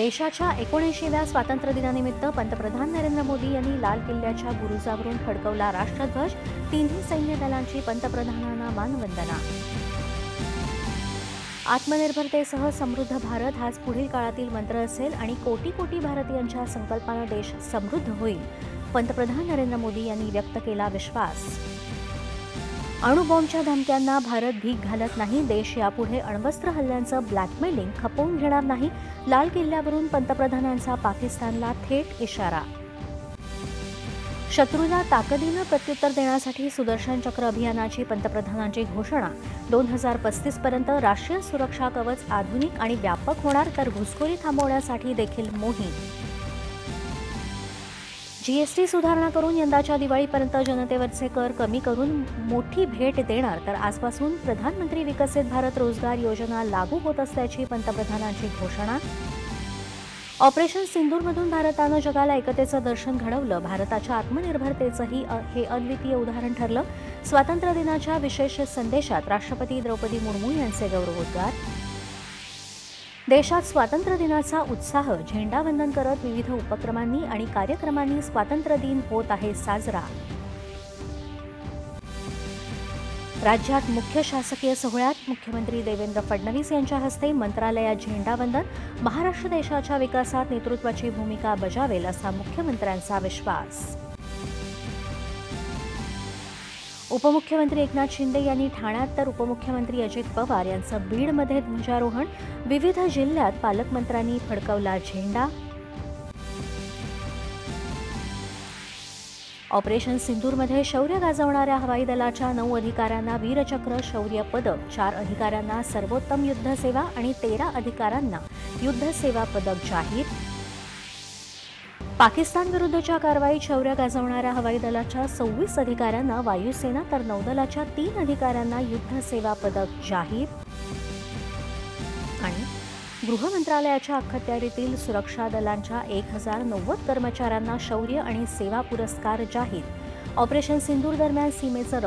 देशाच्या एकोणऐंशीव्या स्वातंत्र्य दिनानिमित्त पंतप्रधान नरेंद्र मोदी यांनी लाल किल्ल्याच्या बुरुजावरून फडकवला राष्ट्रध्वज. तिन्ही सैन्य दलांची पंतप्रधानांना मानवंदना. आत्मनिर्भरतेसह समृद्ध भारत हाच पुढील काळातील मंत्र असेल आणि कोटी कोटी भारतीयांच्या संकल्पानं देश समृद्ध होईल पंतप्रधान नरेंद्र मोदी यांनी व्यक्त केला विश्वास. अणुबॉम्बच्या धमक्यांना भारत भीक घालत नाही. देश यापुढे अण्वस्त्र हल्ल्यांचं ब्लॅकमेलिंग खपवून घेणार नाही. लाल किल्ल्यावरून पंतप्रधानांचा पाकिस्तानला थेट इशारा. शत्रूला ताकदीनं प्रत्युत्तर देण्यासाठी सुदर्शन चक्र अभियानाची पंतप्रधानांची घोषणा. दोन हजार पस्तीस पर्यंत राष्ट्रीय सुरक्षा कवच आधुनिक आणि व्यापक होणार तर घुसखोरी थांबवण्यासाठी देखील मोहीम. जीएसटी सुधारणा करून यंदाच्या दिवाळीपर्यंत जनतेवरचे कर कमी करून मोठी भेट देणार. तर आजपासून प्रधानमंत्री विकसित भारत रोजगार योजना लागू होत असल्याची पंतप्रधानांची घोषणा. ऑपरेशन सिंदूरमधून भारतानं जगाला एकतेचं दर्शन घडवलं. भारताच्या आत्मनिर्भरतेचंही अ- हे अद्वितीय उदाहरण ठरलं. स्वातंत्र्य दिनाच्या विशेष संदेशात राष्ट्रपती द्रौपदी मुर्मू यांचे गौरवोद्गार. देशात स्वातंत्र्य दिनाचा उत्साह झेंडावंदन करत विविध उपक्रमांनी आणि कार्यक्रमांनी स्वातंत्र्य दिन होत आहे साजरा. राज्यात मुख्य शासकीय सोहळ्यात मुख्यमंत्री देवेंद्र फडणवीस यांच्या हस्ते मंत्रालयात झेंडावंदन महाराष्ट्र देशाच्या विकासात नेतृत्वाची भूमिका बजावेल असा मुख्यमंत्र्यांचा विश्वास. उपमुख्यमंत्री एकनाथ शिंदे यांनी ठाण्यात तर उपमुख्यमंत्री अजित पवार यांचं बीडमध्ये ध्वजारोहण. विविध जिल्ह्यात पालकमंत्र्यांनी फडकवला झेंडा. ऑपरेशन सिंदूरमध्ये शौर्य गाजवणाऱ्या हवाई दलाच्या नऊ अधिकाऱ्यांना वीरचक्र शौर्य पदक. चार अधिकाऱ्यांना सर्वोत्तम युद्ध सेवा आणि तेरा अधिकाऱ्यांना युद्ध सेवा पदक जाहीर. पाकिस्तान विरुद्धच्या कारवाईत शौर्य गाजवणाऱ्या हवाई दलाच्या सव्वीस अधिकाऱ्यांना वायुसेना तर नौदलाच्या तीन अधिकाऱ्यांना युद्ध सेवा पदक जाहीर. आणि गृह मंत्रालयाच्या अखत्यारीतील सुरक्षा दलांच्या एक हजार नव्वद कर्मचाऱ्यांना शौर्य आणि सेवा पुरस्कार जाहीर. ऑपरेशन सिंदूर दरम्यान सीमेचं